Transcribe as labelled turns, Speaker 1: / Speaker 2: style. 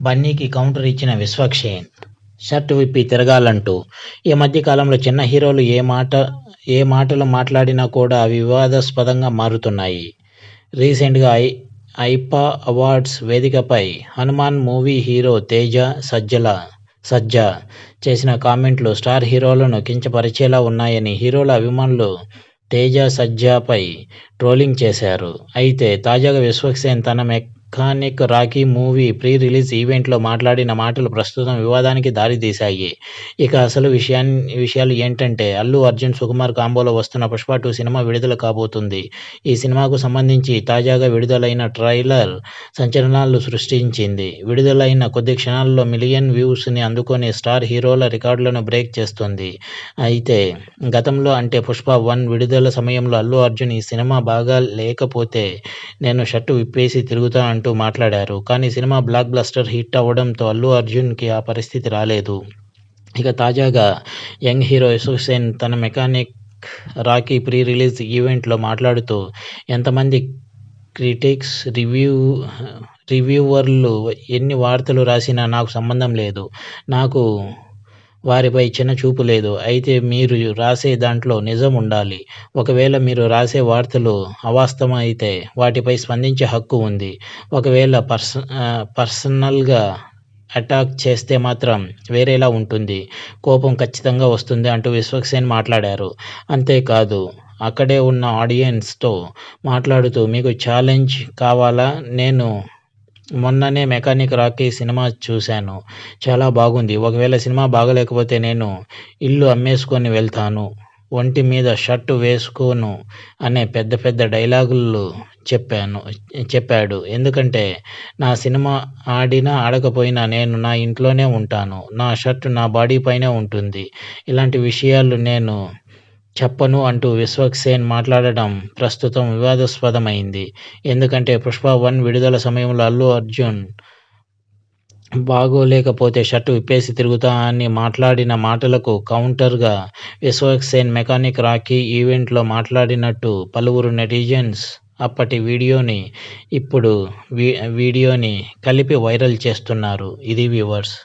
Speaker 1: బన్నీకి counter ఇచ్చిన Vishwaksen. Shirt విప్పి తిరగాలంటూ ఈ మధ్య కాలంలో చిన్న హీరోలు ఏ మాట ఏ మాటలు మాట్లాడినా కూడా అవి వివాదాస్పదంగా మారుతున్నాయి. రీసెంట్గా ఐ ఐపా అవార్డ్స్ వేదికపై హనుమాన్ మూవీ హీరో తేజ సజ్జల సజ్జా చేసిన కామెంట్లు స్టార్ హీరోలను కించపరిచేలా ఉన్నాయని హీరోల అభిమానులు తేజ సజ్జాపై ట్రోలింగ్ చేశారు. అయితే తాజాగా విశ్వక్సేన్ తన Mechanic Rocky movie pre release ఈవెంట్లో మాట్లాడిన మాటలు ప్రస్తుతం వివాదానికి దారితీశాయి ఇక అసలు విషయాన్ని విషయాలు ఏంటంటే అల్లు అర్జున్ సుకుమార్ కాంబోలో వస్తున్న పుష్ప టూ సినిమా విడుదల కాబోతుంది. ఈ సినిమాకు సంబంధించి తాజాగా విడుదలైన ట్రైలర్ సంచలనాలు సృష్టించింది. విడుదలైన కొద్ది క్షణాల్లో మిలియన్ వ్యూస్ని అందుకొని స్టార్ హీరోల రికార్డులను బ్రేక్ చేస్తుంది. అయితే గతంలో అంటే పుష్ప వన్ విడుదల సమయంలో అల్లు అర్జున్ ఈ సినిమా బాగా లేకపోతే నేను షర్టు విప్పేసి తిరుగుతాను అంటూ మాట్లాడారు. కానీ సినిమా బ్లాక్ బ్లస్టర్ హిట్ అవ్వడంతో అల్లు అర్జున్కి ఆ పరిస్థితి రాలేదు. ఇక తాజాగా యంగ్ హీరో యశుసేన్ తన మెకానిక్ రాకీ ప్రీ రిలీజ్ ఈవెంట్లో మాట్లాడుతూ ఎంతమంది క్రిటిక్స్ రివ్యూ రివ్యూవర్లు ఎన్ని వార్తలు రాసినా నాకు సంబంధం లేదు. నాకు వారిపై చిన్న చూపు లేదు. అయితే మీరు రాసే దాంట్లో నిజం ఉండాలి. ఒకవేళ మీరు రాసే వార్తలు అవాస్తవం అయితే వాటిపై స్పందించే హక్కు ఉంది. ఒకవేళ పర్స పర్సనల్గా అటాక్ చేస్తే మాత్రం వేరేలా ఉంటుంది. కోపం ఖచ్చితంగా వస్తుంది అంటూ విశ్వక్సేన్ మాట్లాడారు. అంతేకాదు అక్కడే ఉన్న ఆడియన్స్తో మాట్లాడుతూ మీకు ఛాలెంజ్ కావాలా? నేను మొన్ననే మెకానిక్ రాకీ సినిమా చూశాను. చాలా బాగుంది. ఒకవేళ సినిమా బాగలేకపోతే నేను ఇల్లు అమ్మేసుకొని వెళ్తాను. ఒంటి మీద షర్టు వేసుకోను అనే పెద్ద పెద్ద డైలాగులు చెప్పాను చెప్పాడు. ఎందుకంటే నా సినిమా ఆడినా ఆడకపోయినా నేను నా ఇంట్లోనే ఉంటాను. నా షర్టు నా బాడీ పైనే ఉంటుంది. ఇలాంటి విషయాలు నేను చెప్పను అంటూ విశ్వక్సేన్ మాట్లాడడం ప్రస్తుతం వివాదాస్పదమైంది. ఎందుకంటే పుష్ప వన్ విడుదల సమయంలో అల్లు అర్జున్ బాగోలేకపోతే షర్టు విప్పేసి తిరుగుతా అని మాట్లాడిన మాటలకు కౌంటర్గా విశ్వక్సేన్ మెకానిక్ రాకీ ఈవెంట్లో మాట్లాడినట్టు పలువురు నెటిజన్స్ అప్పటి వీడియోని ఇప్పుడు వీడియోని కలిపి వైరల్ చేస్తున్నారు. ఇది వ్యూవర్స్.